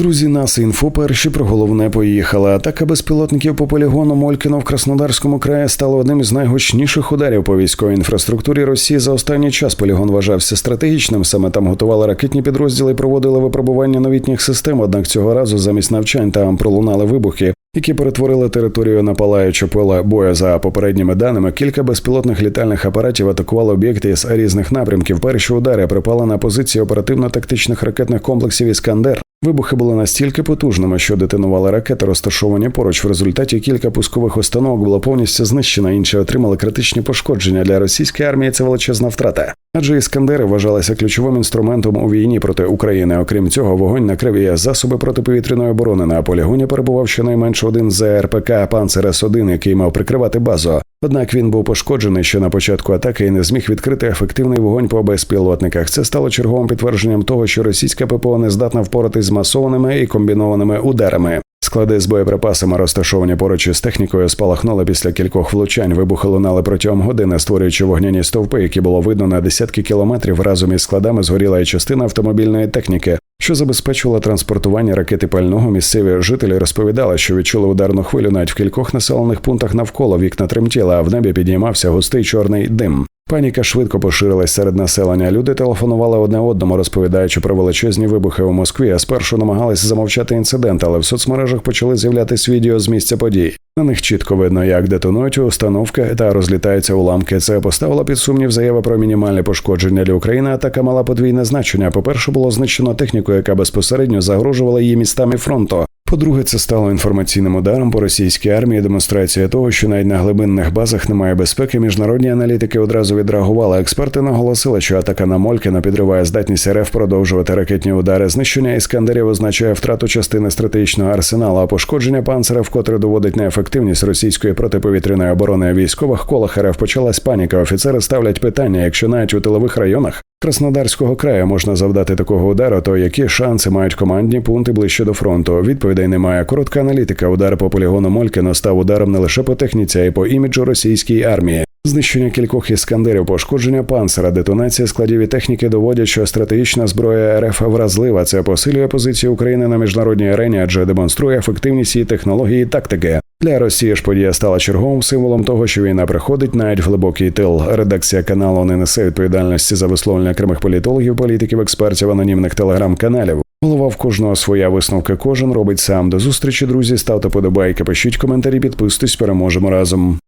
Друзі, нас інфо перші про головне поїхали. Атака безпілотників по полігону Молькіно в Краснодарському краї стала одним із найгучніших ударів по військовій інфраструктурі Росії за останній час. Полігон вважався стратегічним. Саме там готували ракетні підрозділи, і проводили випробування новітніх систем. Однак цього разу замість навчань там пролунали вибухи. Які перетворили територію на палаюче поле бою за попередніми даними, кілька безпілотних літальних апаратів атакували об'єкти з різних напрямків. Перші удари припали на позиції оперативно-тактичних ракетних комплексів Іскандер. Вибухи були настільки потужними, що детонували ракети, розташовані поруч. В результаті кілька пускових установок було повністю знищено, інші отримали критичні пошкодження для російської армії. Це величезна втрата. Адже іскандери вважалися ключовим інструментом у війні проти України. Окрім цього, вогонь накрив і засоби протиповітряної оборони. На полігоні перебував щонайменше один з РПК «Панцер С-1», який мав прикривати базу. Однак він був пошкоджений ще на початку атаки і не зміг відкрити ефективний вогонь по безпілотниках. Це стало черговим підтвердженням того, що російська ППО не здатна впоратись з масованими і комбінованими ударами. Склади з боєприпасами, розташовані поруч із технікою, спалахнули після кількох влучань. Вибухи лунали протягом години, створюючи вогняні стовпи, які було видно на десятки кілометрів. Разом із складами згоріла і частина автомобільної техніки, що забезпечувала транспортування ракети пального. Місцеві жителі розповідали, що відчули ударну хвилю навіть в кількох населених пунктах навколо вікна тремтіла, а в небі підіймався густий чорний дим. Паніка швидко поширилась серед населення. Люди телефонували одне одному, розповідаючи про величезні вибухи у Москві. А спершу намагалися замовчати інцидент, але в соцмережах почали з'являтись відео з місця подій. На них чітко видно, як детонують установки та розлітаються уламки. Це поставило під сумнів заяви про мінімальне пошкодження для України. Атака мала подвійне значення. По перше, було знищено техніку, яка безпосередньо загрожувала її містами фронту. По-друге, це стало інформаційним ударом по російській армії. Демонстрація того, що навіть на глибинних базах немає безпеки. Міжнародні аналітики одразу відреагували. Експерти наголосили, що атака на Молькіна підриває здатність РФ продовжувати ракетні удари. Знищення іскандерів означає втрату частини стратегічного арсеналу, а пошкодження панцера вкотре доводить неефективність російської протиповітряної оборони. Військових колах РФ почалась паніка. Офіцери ставлять питання, якщо навіть у тилових районах. Краснодарського краю можна завдати такого удару, то які шанси мають командні пункти ближче до фронту? Відповідей немає. Коротка аналітика. Удар по полігону Молькіно став ударом не лише по техніці, а й по іміджу російської армії. Знищення кількох іскандерів, пошкодження панцера, детонація складів і техніки доводять, що стратегічна зброя РФ вразлива. Це посилює позицію України на міжнародній арені, адже демонструє ефективність її технології і тактики. Для Росії ж подія стала черговим символом того, що війна приходить навіть в глибокий тил. Редакція каналу не несе відповідальності за висловлення окремих політологів, політиків, експертів, анонімних телеграм-каналів. Голова в кожного своя висновка. Кожен робить сам. До зустрічі, друзі. Ставте подобайки, пишіть коментарі, підписуйтесь, переможемо разом.